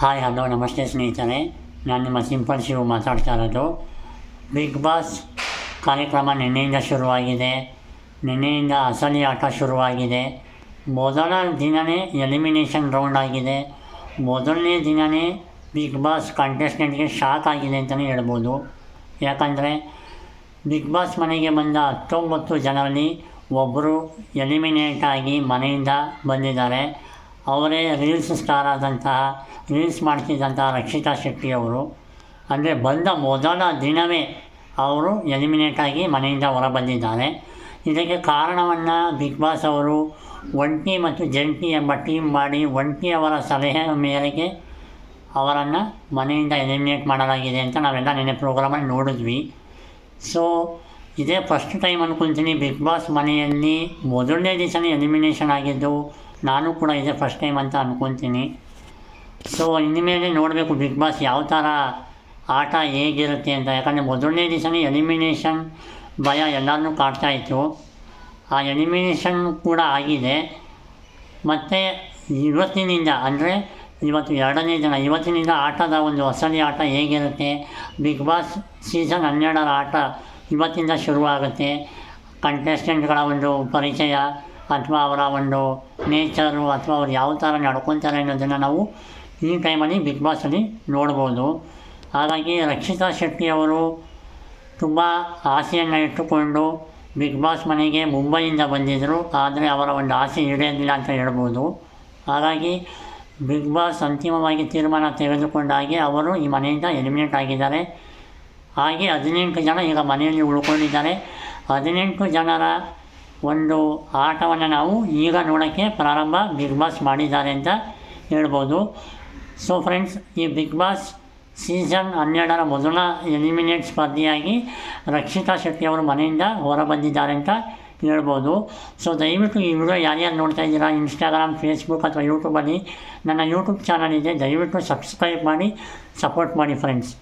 Hi hello ನಮಸ್ತೆ ಸ್ನೇಹಿತರೆ. ನಾನು ನಿಮ್ಮ ಸಿಂಪಲ್ ಶಿವು ಮಾತಾಡ್ತಾ ಇರೋದು. ಬಿಗ್ ಬಾಸ್ ಕಾರ್ಯಕ್ರಮ ನಿನ್ನೆಯಿಂದ ಶುರುವಾಗಿದೆ. ನಿನ್ನೆಯಿಂದ ಅಸಲಿ ಆಟ ಶುರುವಾಗಿದೆ. ಮೊದಲ ದಿನವೇ ಎಲಿಮಿನೇಷನ್ ರೌಂಡ್ ಆಗಿದೆ. ಮೊದಲನೇ ದಿನವೇ ಬಿಗ್ ಬಾಸ್ ಕಂಟೆಸ್ಟೆಂಟ್ಗೆ ಶಾಕ್ ಆಗಿದೆ ಅಂತಲೇ ಹೇಳ್ಬೋದು. ಯಾಕಂದರೆ ಬಿಗ್ ಬಾಸ್ ಮನೆಗೆ ಬಂದ ಹತ್ತೊಂಬತ್ತು ಜನರಲ್ಲಿ ಒಬ್ಬರು ಎಲಿಮಿನೇಟ್ ಆಗಿ ಮನೆಯಿಂದ ಬಂದಿದ್ದಾರೆ. ಅವರೇ ರೀಲ್ಸ್ ಸ್ಟಾರ್ ಆದಂತಹ ರೀಲ್ಸ್ ಮಾಡ್ತಿದ್ದಂತಹ ರಕ್ಷಿತಾ ಶೆಟ್ಟಿಯವರು ಅಂದರೆ ಬಂದ ಮೊದಲ ದಿನವೇ ಅವರು ಎಲಿಮಿನೇಟ್ ಆಗಿ ಮನೆಯಿಂದ ಹೊರ ಬಂದಿದ್ದಾರೆ. ಇದಕ್ಕೆ ಕಾರಣವನ್ನು ಬಿಗ್ ಬಾಸ್ ಅವರು ಒಂಟಿ ಮತ್ತು ಜಂಟಿ ಎಂಬ ಟೀಮ್ ಮಾಡಿ ಒಂಟಿ ಅವರ ಸಲಹೆ ಮೇರೆಗೆ ಅವರನ್ನು ಮನೆಯಿಂದ ಎಲಿಮಿನೇಟ್ ಮಾಡಲಾಗಿದೆ ಅಂತ ನಾವೆಲ್ಲ ನಿನ್ನೆ ಪ್ರೋಗ್ರಾಮಲ್ಲಿ ನೋಡಿದ್ವಿ. ಸೊ ಇದೇ ಫಸ್ಟ್ ಟೈಮ್ ಅನ್ಕೊಂತೀನಿ ಬಿಗ್ ಬಾಸ್ ಮನೆಯಲ್ಲಿ ಮೊದಲನೇ ದಿವಸನೇ ಎಲಿಮಿನೇಷನ್ ಆಗಿದ್ದು ನಾನು ಕೂಡ ಇದೇ ಫಸ್ಟ್ ಟೈಮ್ ಅಂತ ಅಂದ್ಕೊತೀನಿ ಸೊ ಇನ್ಮೇಲೆ ನೋಡಬೇಕು ಬಿಗ್ ಬಾಸ್ ಯಾವ ಥರ ಆಟ ಹೇಗಿರುತ್ತೆ ಅಂತ. ಯಾಕಂದರೆ ಮೊದಲನೇ ದಿವಸನೇ ಎಲಿಮಿನೇಷನ್ ಭಯ ಎಲ್ಲರನ್ನೂ ಕಾಡ್ತಾ ಇತ್ತು. ಆ ಎಲಿಮಿನೇಷನ್ ಕೂಡ ಆಗಿದೆ. ಮತ್ತು ಇವತ್ತಿನಿಂದ ಅಂದರೆ ಇವತ್ತು ಎರಡನೇ ದಿನ, ಇವತ್ತಿನಿಂದ ಆಟದ ಒಂದು ಹೊಸಲಿ ಆಟ ಹೇಗಿರುತ್ತೆ? ಬಿಗ್ ಬಾಸ್ ಸೀಸನ್ ಹನ್ನೆರಡರ ಆಟ ಇವತ್ತಿಂದ ಶುರುವಾಗುತ್ತೆ. ಕಂಟೆಸ್ಟೆಂಟ್ಗಳ ಒಂದು ಪರಿಚಯ. ಅಥವಾ ಅವರ ಒಂದು ನೇಚರು ಅಥವಾ ಅವ್ರು ಯಾವ ಥರ ನಡ್ಕೊತಾರೆ ಅನ್ನೋದನ್ನು ನಾವು ಈ ಟೈಮಲ್ಲಿ ಬಿಗ್ ಬಾಸಲ್ಲಿ ನೋಡ್ಬೋದು. ಹಾಗಾಗಿ ರಕ್ಷಿತಾ ಶೆಟ್ಟಿಯವರು ತುಂಬ ಆಸೆಯನ್ನು ಇಟ್ಟುಕೊಂಡು ಬಿಗ್ ಬಾಸ್ ಮನೆಗೆ ಮುಂಬೈಯಿಂದ ಬಂದಿದ್ದರು ಆದರೆ ಅವರ ಒಂದು ಆಸೆ ಈಡೇರಲಿಲ್ಲ ಅಂತ ಹೇಳ್ಬೋದು. ಹಾಗಾಗಿ ಬಿಗ್ ಬಾಸ್ ಅಂತಿಮವಾಗಿ ತೀರ್ಮಾನ ತೆಗೆದುಕೊಂಡಾಗೆ ಅವರು ಈ ಮನೆಯಿಂದ ಎಲಿಮಿನೇಟ್ ಆಗಿದ್ದಾರೆ. ಹಾಗೆ ಹದಿನೆಂಟು ಜನ ಈಗ ಮನೆಯಲ್ಲಿ ಉಳ್ಕೊಂಡಿದ್ದಾರೆ. ಹದಿನೆಂಟು ಜನರ ಒಂದು ಆಟವನ್ನು ನಾವು ಈಗ ನೋಡೋಕ್ಕೆ ಪ್ರಾರಂಭ ಬಿಗ್ ಬಾಸ್ ಮಾಡಿದ್ದಾರೆ ಅಂತ ಹೇಳ್ಬೋದು. ಸೊ ಫ್ರೆಂಡ್ಸ್ ಈ ಬಿಗ್ ಬಾಸ್ ಸೀಸನ್ ಹನ್ನೆರಡರ ಮೊದಲ ಎಲಿಮಿನೇಟ್ ಸ್ಪರ್ಧೆಯಾಗಿ ರಕ್ಷಿತಾ ಶೆಟ್ಟಿ ಅವರು ಮನೆಯಿಂದ ಹೊರ ಬಂದಿದ್ದಾರೆ ಅಂತ ಹೇಳ್ಬೋದು. ಸೊ ದಯವಿಟ್ಟು ಈ ವಿಡಿಯೋ ಯಾರ್ಯಾರು ನೋಡ್ತಾ ಇದ್ದೀರಾ ಇನ್ಸ್ಟಾಗ್ರಾಮ್ ಫೇಸ್ಬುಕ್ ಅಥವಾ ಯೂಟ್ಯೂಬಲ್ಲಿ ನನ್ನ ಯೂಟ್ಯೂಬ್ ಚಾನಲ್ ಇದೆ, ದಯವಿಟ್ಟು ಸಬ್ಸ್ಕ್ರೈಬ್ ಮಾಡಿ ಸಪೋರ್ಟ್ ಮಾಡಿ ಫ್ರೆಂಡ್ಸ್